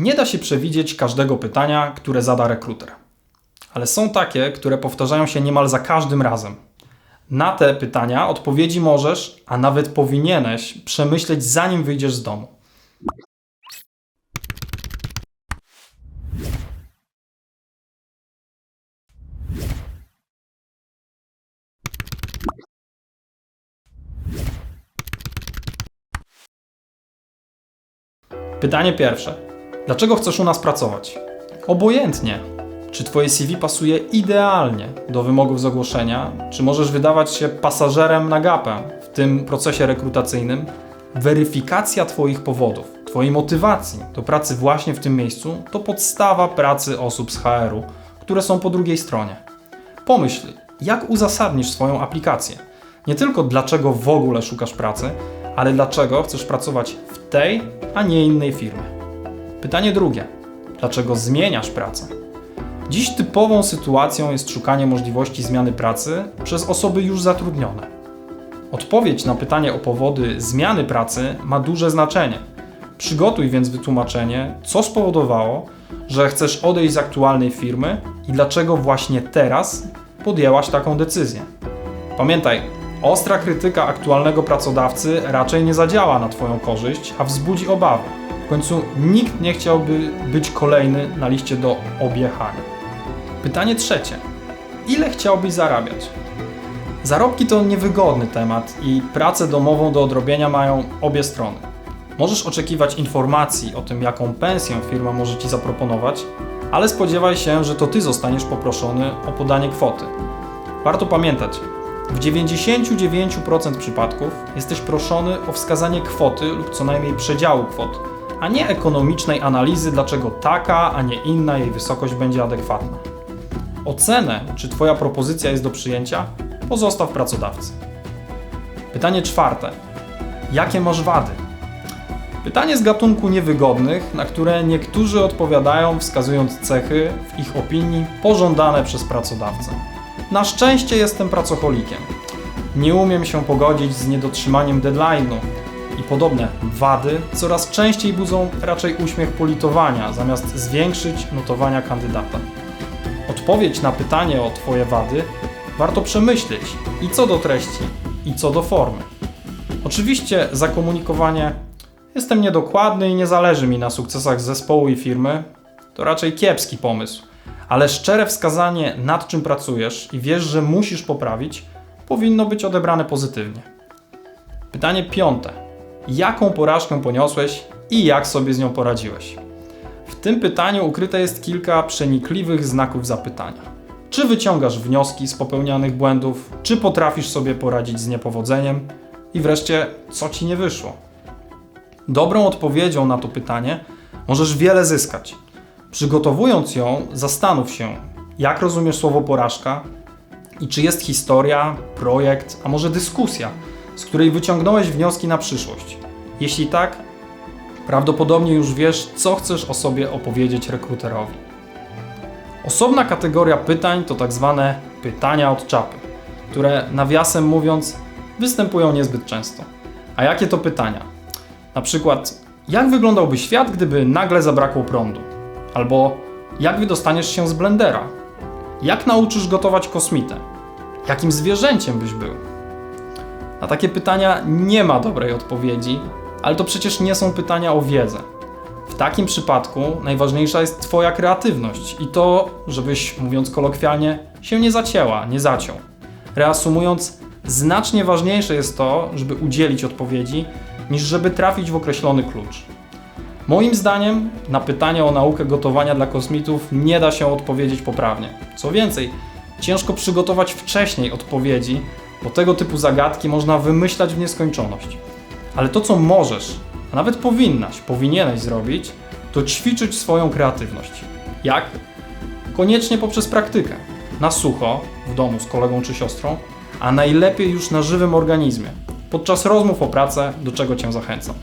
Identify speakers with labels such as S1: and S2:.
S1: Nie da się przewidzieć każdego pytania, które zada rekruter. Ale są takie, które powtarzają się niemal za każdym razem. Na te pytania odpowiedzi możesz, a nawet powinieneś przemyśleć zanim wyjdziesz z domu. Pytanie pierwsze. Dlaczego chcesz u nas pracować? Obojętnie. Czy Twoje CV pasuje idealnie do wymogów z ogłoszenia? Czy możesz wydawać się pasażerem na gapę w tym procesie rekrutacyjnym? Weryfikacja Twoich powodów, Twojej motywacji do pracy właśnie w tym miejscu to podstawa pracy osób z HR-u, które są po drugiej stronie. Pomyśl, jak uzasadnisz swoją aplikację. Nie tylko dlaczego w ogóle szukasz pracy, ale dlaczego chcesz pracować w tej, a nie innej firmie. Pytanie drugie. Dlaczego zmieniasz pracę? Dziś typową sytuacją jest szukanie możliwości zmiany pracy przez osoby już zatrudnione. Odpowiedź na pytanie o powody zmiany pracy ma duże znaczenie. Przygotuj więc wytłumaczenie, co spowodowało, że chcesz odejść z aktualnej firmy i dlaczego właśnie teraz podjęłaś taką decyzję. Pamiętaj, ostra krytyka aktualnego pracodawcy raczej nie zadziała na Twoją korzyść, a wzbudzi obawy. Końcu nikt nie chciałby być kolejny na liście do objechania. Pytanie trzecie. Ile chciałbyś zarabiać? Zarobki to niewygodny temat i pracę domową do odrobienia mają obie strony. Możesz oczekiwać informacji o tym, jaką pensję firma może Ci zaproponować, ale spodziewaj się, że to Ty zostaniesz poproszony o podanie kwoty. Warto pamiętać, w 99% przypadków jesteś proszony o wskazanie kwoty lub co najmniej przedziału kwot, a nie ekonomicznej analizy, dlaczego taka, a nie inna jej wysokość będzie adekwatna. Ocenę, czy Twoja propozycja jest do przyjęcia, pozostaw pracodawcy. Pytanie czwarte. Jakie masz wady? Pytanie z gatunku niewygodnych, na które niektórzy odpowiadają wskazując cechy, w ich opinii, pożądane przez pracodawcę. Na szczęście jestem pracocholikiem. Nie umiem się pogodzić z niedotrzymaniem deadline'u i podobne wady coraz częściej budzą raczej uśmiech politowania, zamiast zwiększyć notowania kandydata. Odpowiedź na pytanie o Twoje wady warto przemyśleć i co do treści, i co do formy. Oczywiście zakomunikowanie jestem niedokładny i nie zależy mi na sukcesach zespołu i firmy to raczej kiepski pomysł, ale szczere wskazanie nad czym pracujesz i wiesz, że musisz poprawić, powinno być odebrane pozytywnie. Pytanie piąte. Jaką porażkę poniosłeś i jak sobie z nią poradziłeś? W tym pytaniu ukryte jest kilka przenikliwych znaków zapytania. Czy wyciągasz wnioski z popełnianych błędów? Czy potrafisz sobie poradzić z niepowodzeniem? I wreszcie, co ci nie wyszło? Dobrą odpowiedzią na to pytanie możesz wiele zyskać. Przygotowując ją, zastanów się, jak rozumiesz słowo porażka i czy jest historia, projekt, a może dyskusja, z której wyciągnąłeś wnioski na przyszłość. Jeśli tak, prawdopodobnie już wiesz, co chcesz o sobie opowiedzieć rekruterowi. Osobna kategoria pytań to tak zwane pytania od czapy, które nawiasem mówiąc występują niezbyt często. A jakie to pytania? Na przykład, jak wyglądałby świat, gdyby nagle zabrakło prądu? Albo jak wydostaniesz się z blendera? Jak nauczysz gotować kosmitę? Jakim zwierzęciem byś był? Na takie pytania nie ma dobrej odpowiedzi, ale to przecież nie są pytania o wiedzę. W takim przypadku najważniejsza jest Twoja kreatywność i to, żebyś, mówiąc kolokwialnie, się nie zacięła, nie zaciął. Reasumując, znacznie ważniejsze jest to, żeby udzielić odpowiedzi, niż żeby trafić w określony klucz. Moim zdaniem na pytanie o naukę gotowania dla kosmitów nie da się odpowiedzieć poprawnie. Co więcej, ciężko przygotować wcześniej odpowiedzi, bo tego typu zagadki można wymyślać w nieskończoność. Ale to, co możesz, a nawet powinnaś, powinieneś zrobić, to ćwiczyć swoją kreatywność. Jak? Koniecznie poprzez praktykę. Na sucho, w domu z kolegą czy siostrą, a najlepiej już na żywym organizmie, podczas rozmów o pracę, do czego Cię zachęcam.